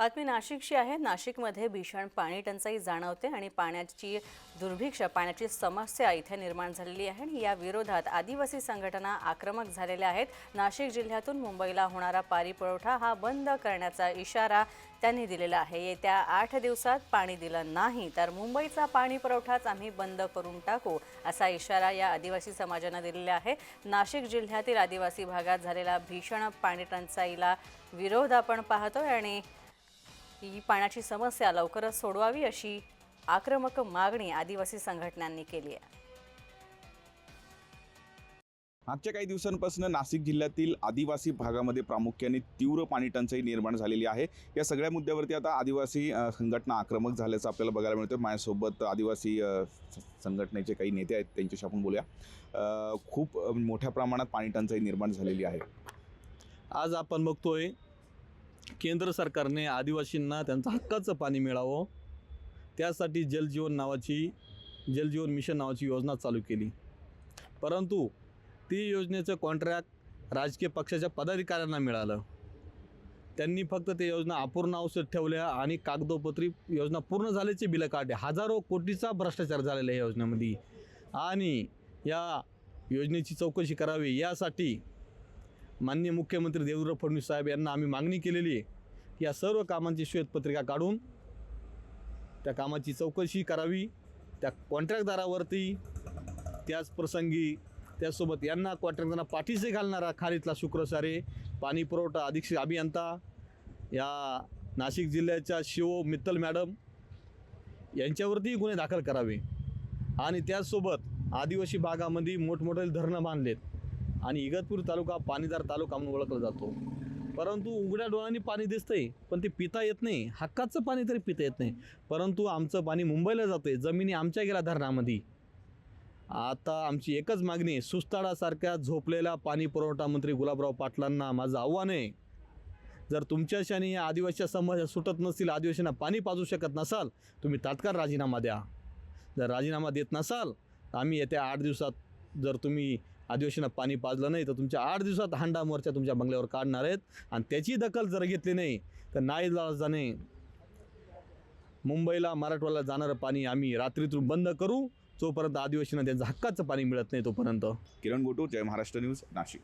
बातमी नाशिकची आहे. नाशिकमध्ये भीषण पाणी टंचाई जाणवते आणि पाण्याची दुर्भिक्ष पाण्याची समस्या इथे निर्माण झालेली आहे आणि या विरोधात आदिवासी संघटना आक्रमक झालेल्या आहेत. नाशिक जिल्ह्यातून मुंबईला होणारा पाणी पुरवठा हा बंद करण्याचा इशारा त्यांनी दिलेला आहे. येत्या आठ दिवसात पाणी दिलं नाही तर मुंबईचा पाणी पुरवठाच आम्ही बंद करून टाकू असा इशारा या आदिवासी समाजानं दिलेला आहे. नाशिक जिल्ह्यातील आदिवासी भागात झालेला भीषण पाणी टंचाईला विरोध आपण पाहतोय आणि ही पाण्याची समस्या लवकरच सोडवावी अशी आक्रमक मागणी आदिवासी संघटनांनी केली आहे. मागच्या काही दिवसांपासून नाशिक जिल्ह्यातील आदिवासी भागामध्ये प्रामुख्याने तीव्र पाणी टंचाई निर्माण झालेली आहे. या सगळ्या मुद्द्यावरती आता आदिवासी संघटना आक्रमक झाल्याचं आपल्याला बघायला मिळतं माझ्यासोबत आदिवासी संघटनेचे काही नेते आहेत त्यांच्याशी आपण बोलूया. अ, खूप मोठ्या प्रमाणात पाणी टंचाई निर्माण झालेली आहे. आज आपण बघतोय केंद्र सरकारने आदिवासींना त्यांचं हक्काचं पाणी मिळावं. त्यासाठी जलजीवन नावाची जलजीवन मिशन नावाची योजना चालू केली. परंतु ती योजनेचं कॉन्ट्रॅक्ट राजकीय पक्षाच्या पदाधिकाऱ्यांना मिळालं. त्यांनी फक्त ते योजना अपूर्ण अवस्थेत ठेवल्या आणि कागदोपत्री योजना पूर्ण झाल्याचे बिलं काढले. हजारो कोटीचा भ्रष्टाचार झालेला आहे या योजनेमध्ये. आणि या योजनेची चौकशी करावी यासाठी माननीय मुख्यमंत्री देवेंद्र फडणवीस साहेब यांना आम्ही मागणी केलेली आहे की या सर्व कामांची श्वेतपत्रिका काढून त्या कामाची चौकशी करावी. त्या कॉन्ट्रॅक्टदारावरती त्याच प्रसंगी त्यासोबत यांना कॉन्ट्रॅक्टदारांना पाठीशी घालणारा खारीतला शुक्रसारे पाणी पुरवठा अधीक्षक अभियंता या नाशिक जिल्ह्याच्या शिव मित्तल मॅडम यांच्यावरती गुन्हे दाखल करावे. आणि त्याचसोबत आदिवासी भागामध्ये मोठमोठे धरणं बांधलेत. आणि इगतपूर तालुका पाणीदार तालुका म्हणून ओळखला जातो. परंतु उघड्या डोळ्यांनी पाणी दिसतंय पण ते पिता येत नाही. हक्काचं पाणी तरी पिता येत नाही. परंतु आमचं पाणी मुंबईला जातंय जमिनी आमच्या गेल्या धरणामध्ये. आता आमची एकच मागणी सुस्ताडासारख्या झोपलेल्या पाणी पुरवठा मंत्री गुलाबराव पाटलांना माझं आव्हान आहे. जर तुमच्याशाने या आदिवासी समस्या सुटत नसतील आदिवासींना पाणी पाजू शकत नसाल तुम्ही तात्काळ राजीनामा द्या. जर राजीनामा देत नसाल तर आम्ही येत्या आठ दिवसात जर तुम्ही आदिवासींना पाणी पाजलं नाही तर तुमच्या आठ दिवसात हांडा मोर्चा तुमच्या बंगल्यावर काढणार आहेत. आणि त्याची दखल जर घेतली नाही तर नाही जाणे मुंबईला मराठवाड्याला जाणारं पाणी आम्ही रात्रीतून बंद करू. जोपर्यंत आदिवासींना त्यांचं हक्काचं पाणी मिळत नाही तोपर्यंत. किरण गोटू जय महाराष्ट्र न्यूज नाशिक.